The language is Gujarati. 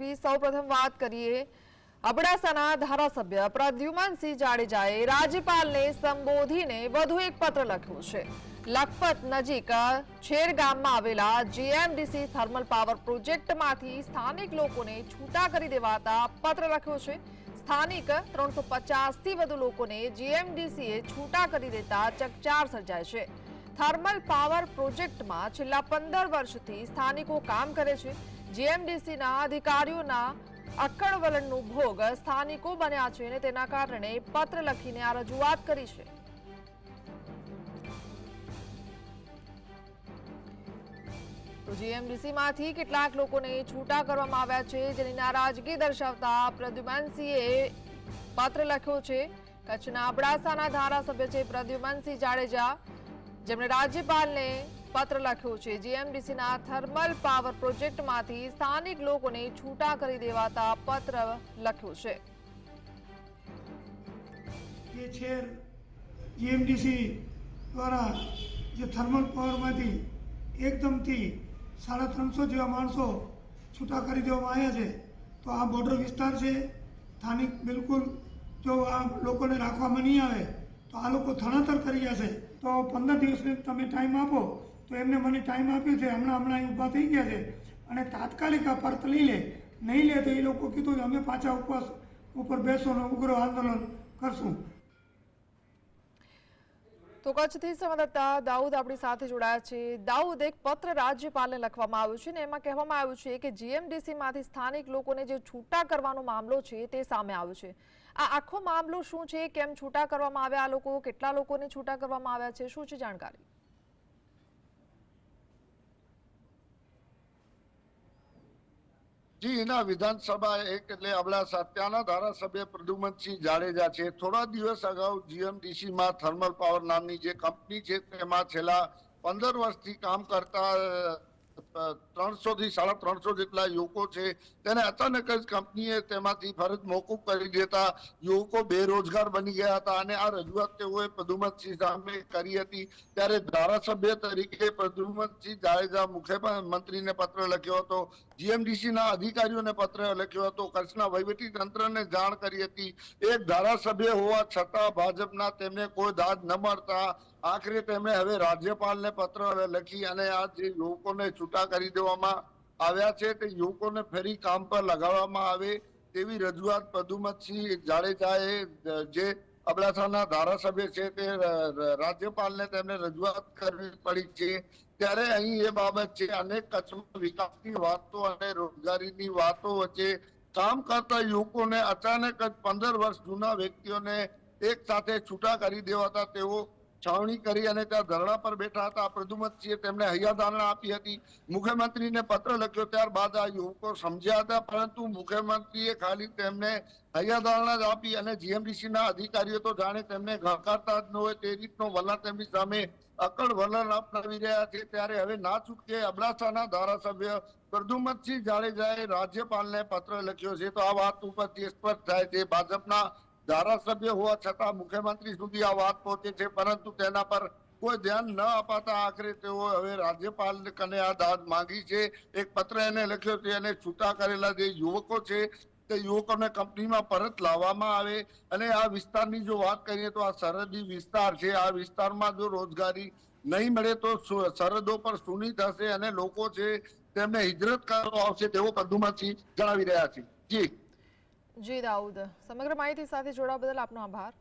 સૌપ્રથમ વાત કરીએ અબડાસાના ધારાસભ્ય પ્રદ્યુમનસિંહ જાડેજાએ રાજ્યપાલને સંબોધીને વધુ એક પત્ર લખ્યો છે. લખપત નજીક છેર ગામમાં આવેલા જીએમડીસી થર્મલ પાવર પ્રોજેક્ટમાંથી સ્થાનિક લોકોને છૂટા કરી દેવાતા પત્ર લખ્યો છે. સ્થાનિક ત્રણસો થી વધુ લોકોને જીએમડીસીએ છૂટા કરી દેતા ચકચાર સર્જાય છે. થર્મલ પાવર પ્રોજેક્ટમાં છેલ્લા પંદર વર્ષથી સ્થાનિકો કામ કરે છે. જીએમડીસીના અધિકારીઓના અક્કડ વલણનું ભોગ સ્થાનિકો બન્યા છે અને તેના કારણે પત્ર લખીને આ રજૂઆત કરી છે. જીએમડીસીમાંથી કેટલાક લોકોને છૂટા કરવામાં આવ્યા છે જેની નારાજગી દર્શાવતા પ્રદ્યુમનસિંહે પત્ર લખ્યો છે. કચ્છના અબડાસાના ધારાસભ્ય છે પ્રદ્યુમનસિંહ જાડેજા. જેમણે રાજ્યપાલને પત્ર લખ્યો છે. જીએમડીસીના થર્મલ પાવર પ્રોજેક્ટમાંથી સ્થાનિક લોકોને છૂટા કરી દેવાતા પત્ર લખ્યો છે. જે છે જીએમડીસી દ્વારા જે થર્મલ પાવરમાંથી એકદમથી સાડા ત્રણસો જેવા માણસો છૂટા કરી દેવામાં આવ્યા છે, તો આ બોર્ડર વિસ્તાર છે. સ્થાનિક બિલકુલ જો આ લોકોને રાખવામાં નહીં આવે, તો આ લોકો સ્થળાંતર કરી જશે તો પંદર દિવસની તમે ટાઈમ આપો તો એમને મને ટાઈમ આપ્યો છે. હમણાં હમણાં અહીં ઊભા થઈ ગયા છે. અને તાત્કાલિક આ પરત લઈ લે. નહીં લે તો એ લોકો કીધું કે અમે પાછા ઉપવાસ ઉપર બેસો ને ઉગ્ર આંદોલન કરશું. તો કચ્છથી સંવાદદાતા દાઉદ આપણી સાથે જોડાયા છે. દાઉદ, એક પત્ર રાજ્યપાલને લખવામાં આવ્યું છે ને એમાં કહેવામાં આવ્યું છે કે જીએમડીસીમાંથી સ્થાનિક લોકોને જે છૂટા કરવાનો મામલો છે તે સામે આવ્યો છે. આ આખો મામલો શું છે? કેમ છૂટા કરવામાં આવ્યા? આ લોકો કેટલા લોકોને છૂટા કરવામાં આવ્યા છે? શું છે જાણકારી? જી એના વિધાનસભા એક એટલે અબડાસા ત્યાંના ધારાસભ્ય પ્રદ્યુમનસિંહ જાડેજા છે. થોડા દિવસ અગાઉ જીએમડીસી માં થર્મલ પાવર નામની જે કંપની છે, તેમાં છેલ્લા પંદર વર્ષથી કામ કરતા ત્રણસો થી સાડા ત્રણસો જેટલા યુવકો છે. તેને અચાનક જ કંપનીએ તેમાંથી ફરજ મોકૂફ કરી દેતા યુવકો બેરોજગાર બની ગયા હતા અને આ રજૂઆત તેઓએ પ્રદ્યુમનસિંહ સામે કરી હતી. ત્યારે ધારાસભ્ય તરીકે પ્રદ્યુમનસિંહ જાડેજા મુખ્યમંત્રીને પત્ર લખ્યો હતો. જીએમડીસી ના અધિકારીઓને પત્ર લખ્યો હતો. કચ્છના વહીવટી તંત્રને જાણ કરી હતી. એક ધારાસભ્ય હોવા છતાં ભાજપના તેમને કોઈ દાદ ન મળતા આખરે તેમણે હવે રાજ્યપાલને પત્ર લખી અને આ જે યુવકોને છૂટા કરી દેવામાં આવ્યા છે તે યુવકોને ફરી કામ પર લગાવવામાં આવે તેવી રજૂઆત પદુમતસિંહ જાડેજાએ જે અબડાસાના ધારાસભ્ય છે તે રાજ્યપાલને તેમને રજૂઆત કરવી પડી છે. ત્યારે અહીં એ બાબત છે અને કચ્છમાં વિકાસની વાતો અને રોજગારીની વાતો વચ્ચે કામ કરતા યુવકોને અચાનક જ પંદર વર્ષ જૂના વ્યક્તિઓને એક સાથે છૂટા કરી દેવાતા તેઓ છાવણી કરી અને ત્યાં ધરણા પર બેઠા હતા. પ્રદ્યુમનસિંહે તેમને હૈયાધારણા આપી હતી. મુખ્યમંત્રીને પત્ર લખ્યો. ત્યારબાદ આ યુવકો સમજ્યા હતા, પરંતુ મુખ્યમંત્રીએ ખાલી તેમને હૈયાધારણા જ આપી અને જીએમડીસીના અધિકારીઓ તો જાણે તેમને ઘકારતા જ ન હોય તે રીતનો વલણ તેમની સામે અકળ વલણ અપનાવી રહ્યા છે. ત્યારે હવે ના ચૂકે અબડાસાના ધારાસભ્ય પ્રદ્યુમનસિંહ જાડેજાએ રાજ્યપાલને પત્ર લખ્યો છે. તો આ વાત ઉપરથી સ્પષ્ટ થાય છે. ભાજપના ધારાસભ્ય હોવા છતાં મુખ્યમંત્રી સુધી આ વાત પહોંચે છે, પરંતુ તેના પર કોઈ ધ્યાન ન અપાતા આખરે તેઓ હવે રાજ્યપાલ કને આ દાદ માંગી છે. એક પત્ર એને લખ્યો છે અને છૂટા કરેલા જે યુવકો છે, તે યુવકોને કંપનીમાં પરત લાવવામાં આવે અને આ વિસ્તારની જો વાત કરીએ તો આ સરહદી વિસ્તાર છે, આ વિસ્તારમાં જો રોજગારી નહીં મળે તો સરહદો પર સુની થશે અને લોકો છે, તેમને હિજરત કરવા આવશે તેવો પ્રદ્યુમનસિંહ જણાવી રહ્યા છે. જી. જી દાઉદ. સમગ્ર માહિતી સાથે જોડાવા બદલ આપનો આભાર.